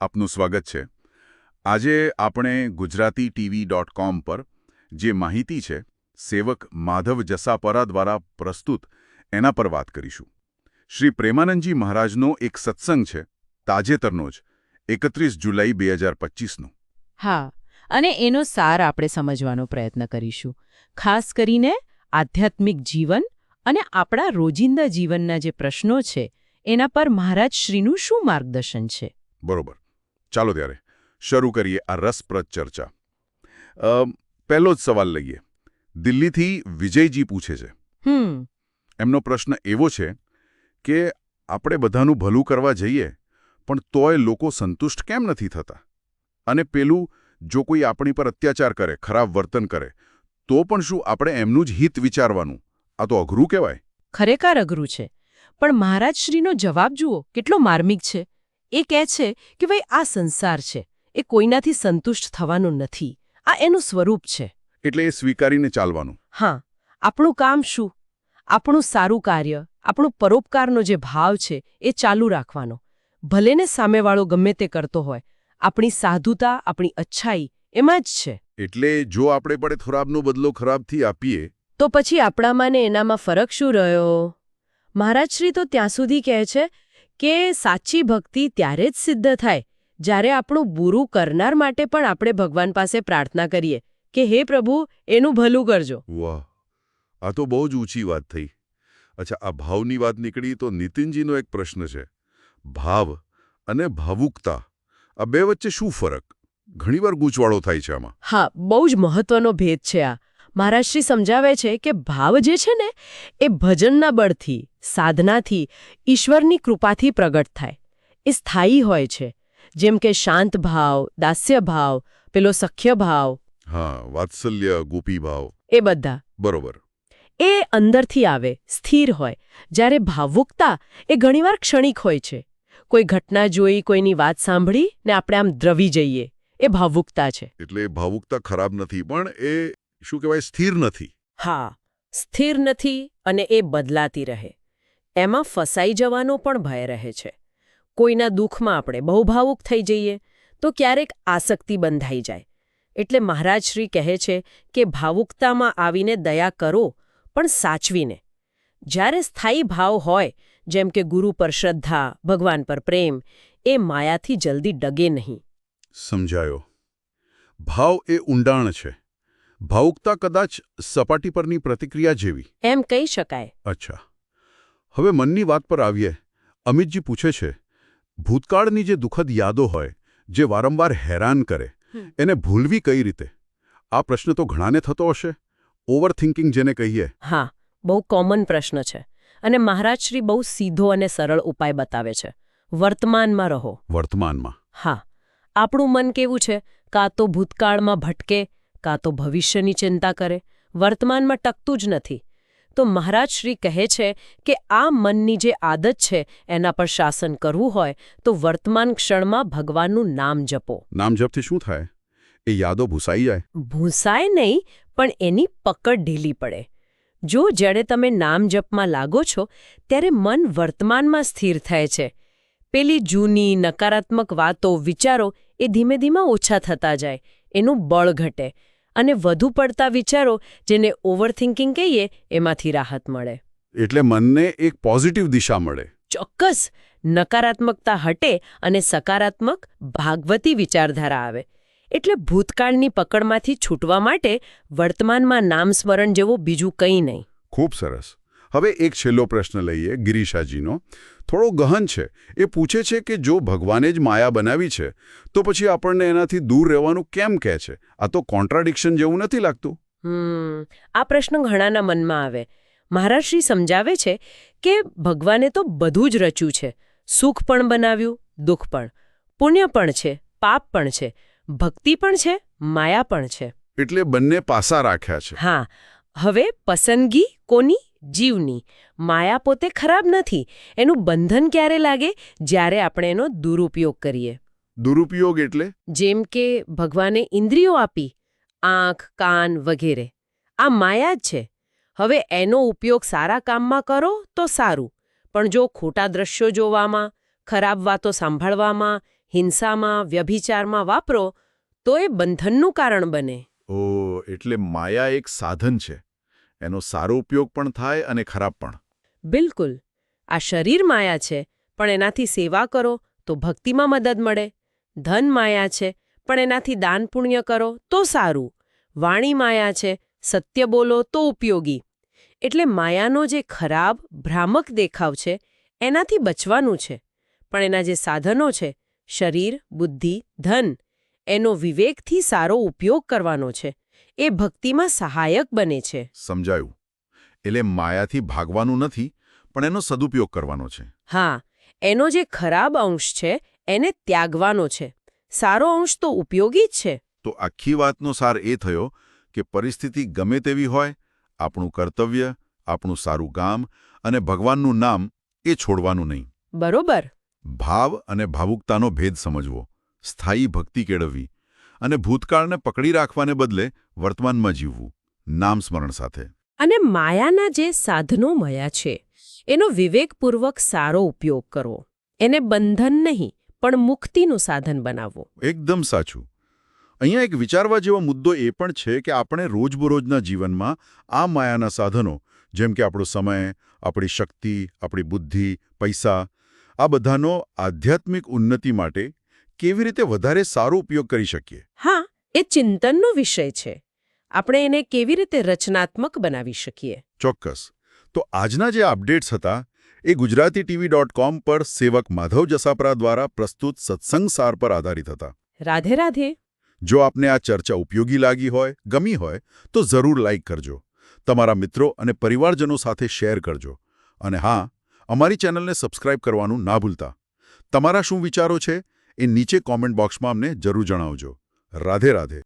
આપનું સ્વાગત છે. આજે આપણે ગુજરાતી ટીવી ડોટ કોમ પર જે માહિતી છે સેવક માધવ જસાપરા દ્વારા પ્રસ્તુત એના પર વાત કરીશું. શ્રી પ્રેમાનંદજી મહારાજનો એક સત્સંગ છે તાજેતરનો જ એકત્રીસ જુલાઈ બે હજાર પચીસનો. હા અને એનો સાર આપણે સમજવાનો પ્રયત્ન કરીશું. ખાસ કરીને આધ્યાત્મિક જીવન અને આપણા રોજિંદા જીવનના જે પ્રશ્નો છે એના પર મહારાજ શ્રીનું શું માર્ગદર્શન છે? બરોબર. ચાલો ત્યારે શરૂ કરીએ આ રસપ્રદ ચર્ચા. અ, પહેલો જ સવાલ લઈએ. દિલ્હીથી વિજયજી પૂછે છે. હમ. એમનો પ્રશ્ન એવો છે કે આપણે બધાનું ભલું કરવા જઈએ પણ તોય લોકો સંતુષ્ટ કેમ નથી થતા? અને પેલું જો કોઈ આપણી પર અત્યાચાર કરે ખરાબ વર્તન કરે તો પણ શું આપણે એમનું જ હિત વિચારવાનું? આ તો અઘરું કહેવાય. ખરેખર અઘરું છે. પણ મહારાજશ્રીનો જવાબ જુઓ કેટલો માર્મિક છે. એ કહે છે કે ભાઈ આ સંસાર છે. એ કોઈનાથી સંતુષ્ટ થવાનું નથી. આ એનું સ્વરૂપ છે. એટલે એ સ્વીકારીને ચાલવાનું. હા આપણું કામ શું? આપણું સારું કાર્ય આપણું પરોપકારનો જે ભાવ છે એ ચાલુ રાખવાનો. ભલે ને સામેવાળો ગમે તે કરતો હોય આપણી સાધુતા આપણી અચ્છાઈ એમાં જ છે. એટલે જો આપણે પડે ખરાબનો બદલો ખરાબથી આપીએ તો પછી આપણામાં ને એનામાં ફરક શું રહ્યો? મહારાજશ્રી તો ત્યાં સુધી કહે છે કે સાચી ભક્તિ ત્યારે જ સિદ્ધ થાય જ્યારે આપણું બુરું કરનાર માટે પણ આપણે ભગવાન પાસે પ્રાર્થના કરીએ કે હે પ્રભુ એનું ભલું કરજો. વાહ આ તો બહુ જ ઊંચી વાત થઈ. અચ્છા આ ભાવની વાત નીકળી તો નીતિનજીનો એક પ્રશ્ન છે. ભાવ અને ભાવુકતા આ બે વચ્ચે શું ફરક? ઘણીવાર ગૂંચવાળો થાય છે આમાં. હા બહુ જ મહત્વનો ભેદ છે આ. મહારાજશ્રી સમજાવે છે કે ભાવ જે છે ને એ ભજનના બળથી સાધનાથી ઈશ્વરની કૃપાથી પ્રગટ થાય. એ સ્થાયી હોય છે. જેમ કે શાંત ભાવ દાસ્ય ભાવ પેલો સખ્ય ભાવ. હા વાત્સલ્ય ગોપી ભાવ. એ બધા. બરોબર. એ અંદરથી આવે સ્થિર હોય. જ્યારે ભાવુકતા એ ઘણીવાર ક્ષણિક હોય છે. કોઈ ઘટના જોઈ કોઈની વાત સાંભળી ને આપણે આમ દ્રવી જઈએ. એ ભાવુકતા છે. એટલે ભાવુકતા ખરાબ નથી પણ એ શું કહેવાય સ્થિર નથી. હા સ્થિર નથી અને એ બદલાતી રહે. એમાં ફસાઈ જવાનો પણ ભય રહે છે. કોઈના દુઃખમાં આપણે બહુ ભાવુક થઈ જઈએ તો ક્યારેક આસક્તિ બંધાઈ જાય. એટલે મહારાજશ્રી કહે છે કે ભાવુકતામાં આવીને દયા કરો પણ સાચવીને. જ્યારે સ્થાયી ભાવ હોય જેમ કે ગુરુ પર શ્રદ્ધા ભગવાન પર પ્રેમ એ માયાથી જલ્દી ડગે નહીં. સમજાયો. ભાવ એ ઊંડાણ છે. ભાવુકતા કદાચ સપાટી પરની પ્રતિક્રિયા જેવી. એમ કહી શકાય. અચ્છા. હવે મનની વાત પર આવીએ. અમિતજી પૂછે છે ભૂતકાળની જે દુઃખદ યાદો હોય જે વારંવાર હેરાન કરે એને ભૂલવી કઈ રીતે? આ પ્રશ્ન તો ઘણાને થતો હશે. ઓવરથિંકિંગ જેને કહીએ. હા બહુ કોમન પ્રશ્ન છે અને મહારાજશ્રી બહુ સીધો અને સરળ ઉપાય બતાવે છે. વર્તમાનમાં રહો. વર્તમાનમાં. હા આપણું મન કેવું છે? કાં તો ભૂતકાળમાં ભટકે કાં તો ભવિષ્યની ચિંતા કરે. વર્તમાનમાં ટકતું જ નથી. તો મહારાજ શ્રી કહે છે કે આ મનની જે આદત છે એના પર શાસન કરવું હોય તો વર્તમાન ક્ષણમાં ભગવાનનું નામ જપો. નામ જપથી શું થાય? એ યાદો ભૂસાઈ જાય. ભૂસાય નહીં પણ એની પકડ ઢીલી પડે. જો જ્યારે તમે નામ જપમાં લાગો છો ત્યારે મન વર્તમાનમાં સ્થિર થાય છે. પેલી જૂની નકારાત્મક વાતો વિચારો એ ધીમે ધીમે ઓછા થતા જાય એનું બળ ઘટે. અને વધુ પડતા વિચારો જેને ઓવરથિંકિંગ કહીએ એમાંથી રાહત મળે. એટલે મનને એક પોઝિટિવ દિશા મળે. ચોક્કસ! નકારાત્મકતા હટે અને સકારાત્મક ભાગવતી વિચારધારા આવે. એટલે ભૂતકાળની પકડમાંથી છૂટવા માટે વર્તમાનમાં નામ સ્મરણ જેવું બીજું કંઈ નહીં. ખૂબ સરસ. હવે એક છેલ્લો પ્રશ્ન લઈએ ગિરીશાજીનો. થોડો ગહન છે. એ પૂછે છે કે જો ભગવાને જ માયા બનાવી છે તો પછી આપણને એનાથી દૂર રહેવાનું કેમ કહે છે? આ તો કોન્ટ્રાડિક્શન જેવું નથી લાગતું. હમ આ પ્રશ્ન ઘણાના મનમાં આવે. મહારાજશ્રી સમજાવે છે કે ભગવાને તો બધું જ રચ્યું છે. સુખ પણ બનાવ્યું દુઃખ પણ. પુણ્ય પણ છે પાપ પણ છે ભક્તિ પણ છે માયા પણ છે. એટલે બંને પાસા રાખ્યા છે. હા હવે પસંદગી કોની? જીવની. માયા પોતે ખરાબ નથી. એનું બંધન ક્યારે લાગે? જ્યારે આપણે એનો દુરુપયોગ કરીએ. દુરુપયોગ એટલે? જેમ કે ભગવાને ઇન્દ્રિયો આપી આંખ કાન વગેરે. આ માયા જ છે. હવે એનો ઉપયોગ સારા કામમાં કરો તો સારું. પણ જો ખોટા દ્રશ્યો જોવામાં ખરાબ વાતો સાંભળવામાં હિંસામાં વ્યભિચારમાં વાપરો તો એ બંધનનું કારણ બને. ઓ એટલે માયા એક સાધન છે. એનો સારો ઉપયોગ પણ થાય અને ખરાબ પણ. બિલકુલ. આ શરીર માયા છે, પણ એનાથી સેવા કરો તો ભક્તિમાં મદદ મળે. ધન માયા છે, પણ એનાથી દાન પુણ્ય કરો તો સારું. વાણી માયા છે, સત્ય બોલો તો ઉપયોગી. એટલે માયાનો જે ખરાબ, ભ્રામક દેખાવ છે, એનાથી બચવાનું છે. પણ એના જે સાધનો છે, શરીર, બુદ્ધિ, ધન, એનો વિવેકથી સારો ઉપયોગ કરવાનો છે. એ ભક્તિમાં સહાયક બને છે. સમજાયું. એટલે માયાથી ભાગવાનું નથી પણ એનો સદુપયોગ કરવાનો છે. હા એનો જે ખરાબ અંશ છે એને ત્યાગવાનો છે. સારો અંશ તો ઉપયોગી જ છે. તો આખી વાતનો સાર એ થયો કે પરિસ્થિતિ ગમે તેવી હોય આપણું કર્તવ્ય આપણું સારું ગામ અને ભગવાનનું નામ એ છોડવાનું નહીં. બરોબર. ભાવ અને ભાવુકતાનો ભેદ સમજવો. સ્થાયી ભક્તિ કેળવવી. અને ભૂતકાળને પકડી રાખવાને બદલે વર્તમાનમાં જીવવું નામ સ્મરણ સાથે. અને માયાના જે સાધનો મળ્યા છે એનો વિવેકપૂર્વક સારો ઉપયોગ કરવો એને બંધન નહીં પણ મુક્તિનું સાધન બનાવવું એકદમ સાચું. અહીંયા એક વિચારવા જેવો મુદ્દો એ પણ છે કે આપણે રોજબરોજના જીવનમાં આ માયાના સાધનો જેમ કે આપણો સમય આપણી શક્તિ આપણી બુદ્ધિ પૈસા આ બધાનો આધ્યાત્મિક ઉન્નતિ માટે કેવી રીતે વધારે સારો ઉપયોગ કરી શકીએ? હા એ ચિંતનનો વિષય છે. આપણે એને કેવી રીતે રચનાત્મક બનાવી શકીએ? ચોક્કસ. તો આજના જે અપડેટ્સ હતા એ ગુજરાતી ટીવી ડોટ કોમ પર સેવક માધવ જસાપરા દ્વારા પ્રસ્તુત સત્સંગ સાર પર આધારિત હતા. રાધે રાધે. જો આપને આ ચર્ચા ઉપયોગી લાગી હોય ગમી હોય તો જરૂર લાઈક કરજો. તમારા મિત્રો અને પરિવારજનો સાથે શેર કરજો. અને હા અમારી ચેનલને સબસ્ક્રાઇબ કરવાનું ના ભૂલતા. તમારા શું વિચારો છે? એ નીચે કોમેન્ટ બોક્સમાં અમને જરૂર જણાવજો. રાધે રાધે.